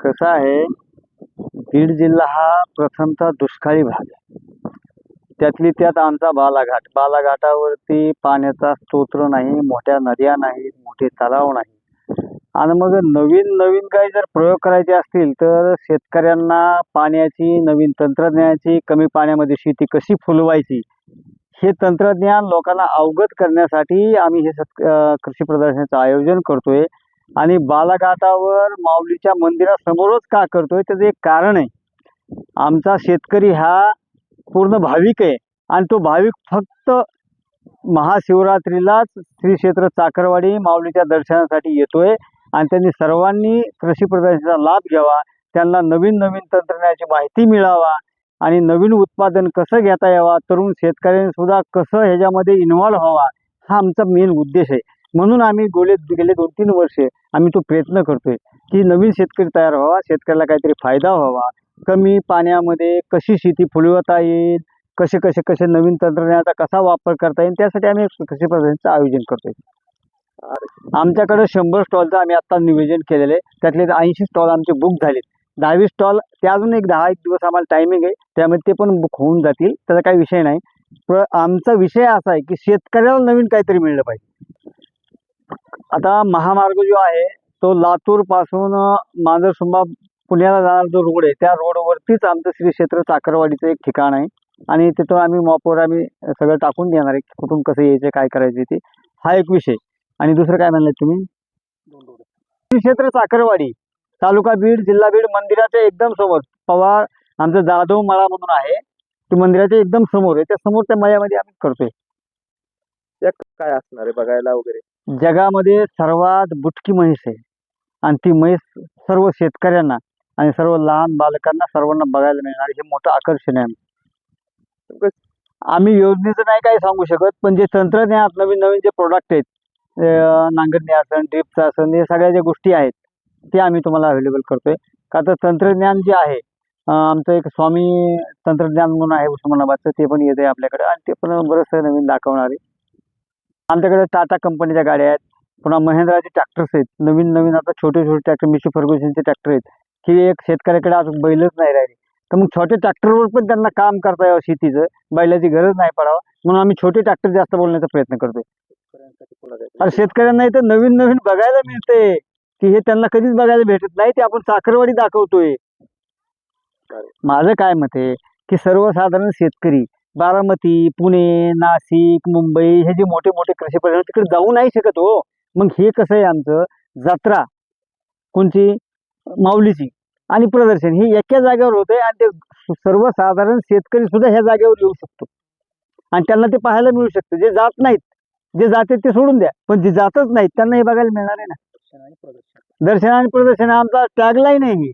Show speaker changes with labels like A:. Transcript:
A: कसं आहे बीड जिल्हा हा प्रथमतः दुष्काळी भाग आहे. त्यातली त्यात आमचा बालाघाट. बालाघाटावरती पाण्याचा स्तोत्र नाही मोठ्या नद्या नाहीत मोठे तलाव नाही. आणि मग नवीन नवीन काही जर प्रयोग करायचे असतील तर शेतकऱ्यांना पाण्याची नवीन तंत्रज्ञानाची कमी पाण्यामध्ये शेती कशी फुलवायची हे तंत्रज्ञान लोकांना अवगत करण्यासाठी आम्ही हे सत कृषी प्रदर्शनाचं आयोजन करतोय. आणि बालाघाटावर माऊलीच्या मंदिरासमोरच का करतोय? त्याचं एक कारण आहे. आमचा शेतकरी हा पूर्ण भाविक आहे आणि तो भाविक फक्त महाशिवरात्रीलाच श्री क्षेत्र चाकरवाडी माऊलीच्या दर्शनासाठी येतोय आणि त्यांनी सर्वांनी कृषी प्रदर्शनाचा लाभ घ्यावा त्यांना नवीन नवीन तंत्रज्ञानाची माहिती मिळावा आणि नवीन उत्पादन कसं घेता यावा तरुण शेतकऱ्यांनी सुद्धा कसं ह्याच्यामध्ये इन्व्हॉल्व व्हावा हा आमचा मेन उद्देश आहे. म्हणून आम्ही गोले गेले दोन तीन वर्षे आम्ही तो प्रयत्न करतोय की नवीन शेतकरी तयार व्हावा शेतकऱ्याला काहीतरी फायदा व्हावा. कमी पाण्यामध्ये कशी शेती फुलवता येईल कसे कसे कसे नवीन तंत्रज्ञानाचा कसा वापर करता येईल त्यासाठी आम्ही कृषी प्रदर्शनाचं आयोजन करतोय. आमच्याकडे शंभर स्टॉलचं आम्ही आता नियोजन केलेलं आहे. त्यातले ऐंशी स्टॉल आमचे बुक झालेत. दहावीस स्टॉल ते अजून एक दहा एक दिवस आम्हाला टायमिंग आहे. त्यामध्ये ते पण बुक होऊन जातील. त्याचा काही विषय नाही. पण आमचा विषय असा आहे की शेतकऱ्याला नवीन काहीतरी मिळलं पाहिजे. आता महामार्ग जो आहे तो लातूरपासून मांजरसुंबा पुण्याला जाणारा जो रोड आहे त्या रोडवरतीच आमचं श्री क्षेत्र चाकरवाडीचं एक ठिकाण आहे. आणि तिथं आम्ही मॉपवर आम्ही सगळं टाकून देणार आहे कुठून कसं यायचं काय करायचं ते. हा एक विषय. आणि दुसरं काय म्हणलं तुम्ही? श्री क्षेत्र चाकरवाडी तालुका बीड जिल्हा बीड मंदिराच्या एकदम समोर. पवार आमचं जाधव मळा म्हणून आहे. ते मंदिराच्या एकदम समोर आहे. त्या समोर त्या मळ्यामध्ये आम्ही करतोय.
B: काय असणार आहे बघायला वगैरे?
A: जगामध्ये सर्वात बुटकी म्हैस आहे. आणि ती म्हैस सर्व शेतकऱ्यांना आणि सर्व लहान बालकांना सर्वांना बघायला मिळणार. हे मोठं आकर्षण आहे आम्ही योजनेचं नाही काही सांगू शकत पण जे तंत्रज्ञान नवीन नवीन जे प्रोडक्ट आहेत नांगरणी असन ड्रिपचं असन हे सगळ्या ज्या गोष्टी आहेत ते आम्ही तुम्हाला अवेलेबल करतोय. का तर तंत्रज्ञान जे आहे आमचं एक स्वामी तंत्रज्ञान म्हणून आहे उस्मानाबादचं ते पण येत आहे आपल्याकडे. आणि ते पण बरंचसं नवीन दाखवणार. आहे आमच्याकडे टाटा कंपनीच्या गाड्या आहेत. पुन्हा महिंद्राचे ट्रॅक्टर्स आहेत. नवीन नवीन आता छोटे छोटे ट्रॅक्टर मिशी फर्ग्युसनचे ट्रॅक्टर आहेत. की एक शेतकऱ्याकडे अजून बैलच नाही राहिले. तर मग छोटे ट्रॅक्टरवर पण त्यांना काम करता यावं शेतीचं. बैलाची गरज नाही पडावं. म्हणून आम्ही छोटे ट्रॅक्टर जास्त बोलण्याचा प्रयत्न करतोय? अरे शेतकऱ्यांना इथं नवीन नवीन बघायला मिळते. की हे त्यांना कधीच बघायला भेटत नाही. ते आपण साखरवाडी दाखवतोय. माझं काय मत आहे की सर्वसाधारण शेतकरी बारामती पुणे नाशिक मुंबई हे जे मोठे मोठे कृषी प्रधान तिकडे जाऊ नाही शकत हो. मग हे कसं आहे आमचं? जत्रा कोणची? माऊलीची आणि प्रदर्शन हे एका जागेवर होतंय आणि ते सर्वसाधारण शेतकरी सुद्धा ह्या जागेवर येऊ शकतो. आणि त्यांना ते पाहायला मिळू शकतं. जे जात नाहीत जे जाते ते सोडून द्या. पण जे जातच नाहीत त्यांना हे बघायला मिळणार आहे ना. दर्शन आणि प्रदर्शन. हा आमचा टॅगलाईन आहे ही.